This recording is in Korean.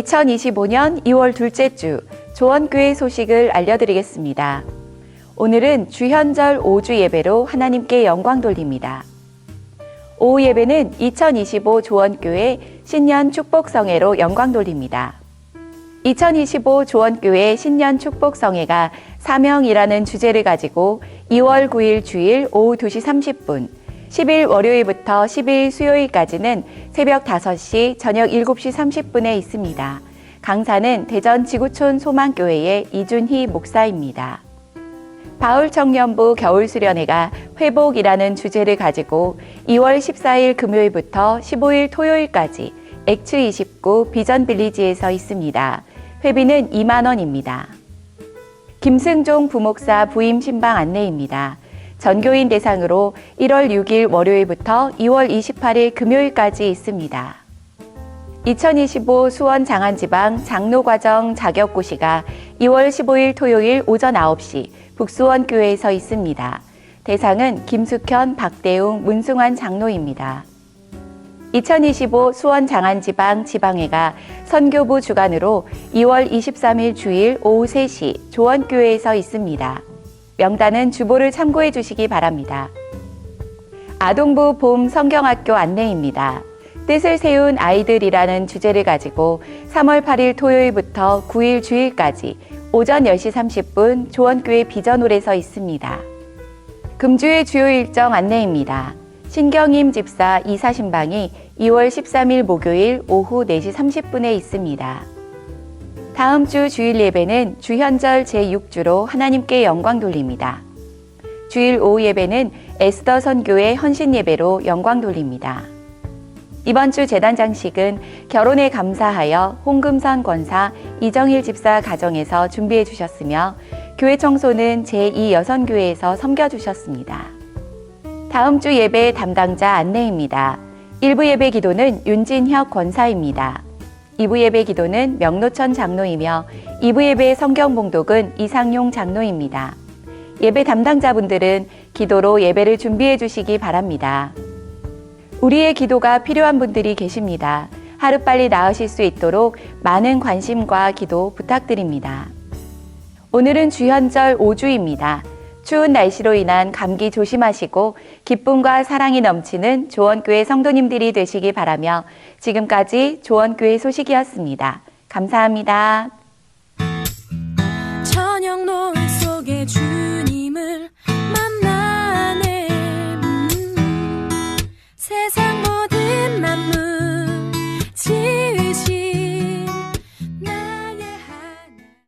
2025년 2월 둘째 주 조원교회 소식을 알려드리겠습니다. 오늘은 주현절 5주 예배로 하나님께 영광 돌립니다. 오후 예배는 2025 조원교회 신년 축복성회로 영광 돌립니다. 2025 조원교회 신년 축복성회가 사명이라는 주제를 가지고 2월 9일 주일 오후 2시 30분, 10일 월요일부터 10일 수요일까지는 새벽 5시, 저녁 7시 30분에 있습니다. 강사는 대전 지구촌 소망교회의 이준희 목사입니다. 바울 청년부 겨울 수련회가 회복이라는 주제를 가지고 2월 14일 금요일부터 15일 토요일까지 엑츠 29 비전 빌리지에서 있습니다. 회비는 2만 원입니다. 김승종 부목사 부임 신방 안내입니다. 전교인 대상으로 1월 6일 월요일부터 2월 28일 금요일까지 있습니다. 2025 수원 장안지방 장로과정 자격고시가 2월 15일 토요일 오전 9시 북수원 교회에서 있습니다. 대상은 김숙현, 박대웅, 문승환 장로입니다. 2025 수원 장안지방 지방회가 선교부 주관으로 2월 23일 주일 오후 3시 조원교회에서 있습니다. 명단은 주보를 참고해 주시기 바랍니다. 아동부 봄 성경학교 안내입니다. 뜻을 세운 아이들이라는 주제를 가지고 3월 8일 토요일부터 9일 주일까지 오전 10시 30분 조원교회 비전홀에서 있습니다. 금주의 주요 일정 안내입니다. 신경임 집사 이사 신방이 2월 13일 목요일 오후 4시 30분에 있습니다. 다음 주 주일 예배는 주현절 제6주로 하나님께 영광 돌립니다. 주일 오후 예배는 에스더 선교의 헌신 예배로 영광 돌립니다. 이번 주 재단 장식은 결혼에 감사하여 홍금선 권사 이정일 집사 가정에서 준비해 주셨으며 교회 청소는 제2 여선교회에서 섬겨 주셨습니다. 다음 주 예배 담당자 안내입니다. 1부 예배 기도는 윤진혁 권사입니다. 2부 예배 기도는 명노천 장로이며 2부 예배 성경 봉독은 이상용 장로입니다. 예배 담당자분들은 기도로 예배를 준비해 주시기 바랍니다. 우리의 기도가 필요한 분들이 계십니다. 하루빨리 나으실 수 있도록 많은 관심과 기도 부탁드립니다. 오늘은 주현절 5주입니다. 추운 날씨로 인한 감기 조심하시고 기쁨과 사랑이 넘치는 조원교회 성도님들이 되시기 바라며 지금까지 조원교회 소식이었습니다. 감사합니다.